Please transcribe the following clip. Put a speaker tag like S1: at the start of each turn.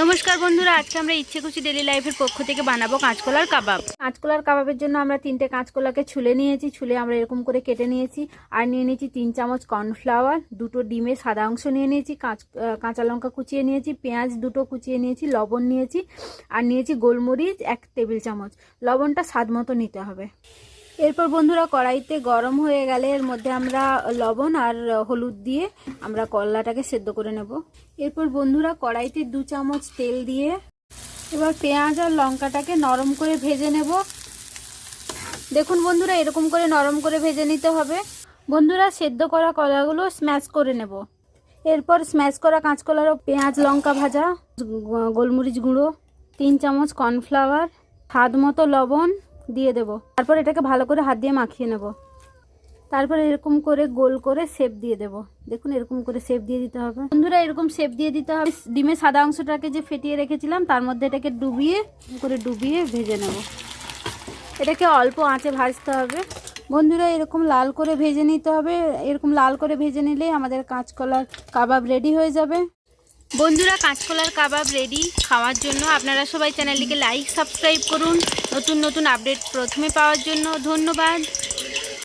S1: নমস্কার বন্ধুরা, আজকে আমরা ইচ্ছে খুশি ডেলি লাইফের পক্ষ থেকে বানাবো কাঁচকলার কাবাব। কাঁচকলার কাবাবের জন্য আমরা তিনটে কাঁচকলাকে ছুলে নিয়েছি, ছুলে আমরা এরকম করে কেটে নিয়েছি। আর নিয়ে নিয়েছি তিন চামচ কর্নফ্লাওয়ার, দুটো ডিমের সাদা অংশ নিয়ে নিয়েছি, কাঁচ কাঁচা লঙ্কা কুচিয়ে নিয়েছি, পেঁয়াজ দুটো কুচিয়ে নিয়েছি, লবণ নিয়েছি, আর নিয়েছি গোলমরিচ এক টেবিল চামচ। লবণটা স্বাদ মতো নিতে হবে। এরপর বন্ধুরা কড়াইতে গরম হয়ে গেলে এর মধ্যে আমরা লবণ আর হলুদ দিয়ে আমরা কলাটাকে সেদ্ধ করে নেব। এরপর বন্ধুরা কড়াইতে দু চামচ তেল দিয়ে এবার পেঁয়াজ আর লঙ্কাটাকে নরম করে ভেজে নেব। দেখুন বন্ধুরা এরকম করে নরম করে ভেজে নিতে হবে। বন্ধুরা সেদ্ধ করা কলাগুলো স্ম্যাশ করে নেব। এরপর স্ম্যাশ করা কাঁচকলার ও পেঁয়াজ, লঙ্কা ভাজা, গোলমরিচ গুঁড়ো, তিন চামচ কর্নফ্লাওয়ার, স্বাদ মতো লবণ দিয়ে দেব। তারপর এটাকে ভালো করে হাত দিয়ে মাখিয়ে নেব। তারপর এরকম করে গোল করে শেপ দিয়ে দেব। দেখুন এরকম করে শেপ দিয়ে দিতে হবে। বন্ধুরা, এরকম শেপ দিয়ে দিতে হবে। ডিমের সাদা অংশটাকে যে ফেটিয়ে রেখেছিলাম, তার মধ্যে এটাকে ডুবিয়ে করে ডুবিয়ে ভেজে নেব। এটাকে অল্প আঁচে ভাজতে হবে। বন্ধুরা, এরকম লাল করে ভেজে নিতে হবে। এরকম লাল করে ভেজে নিলেই আমাদের কাঁচকলার কাবাব রেডি হয়ে যাবে। বন্ধুরা, কাঁচকলার কাবাব রেডি খাওয়ার জন্য আপনারা সবাই চ্যানেলটিকে লাইক সাবস্ক্রাইব করুন। নতুন নতুন আপডেট প্রথমে পাওয়ার জন্য ধন্যবাদ।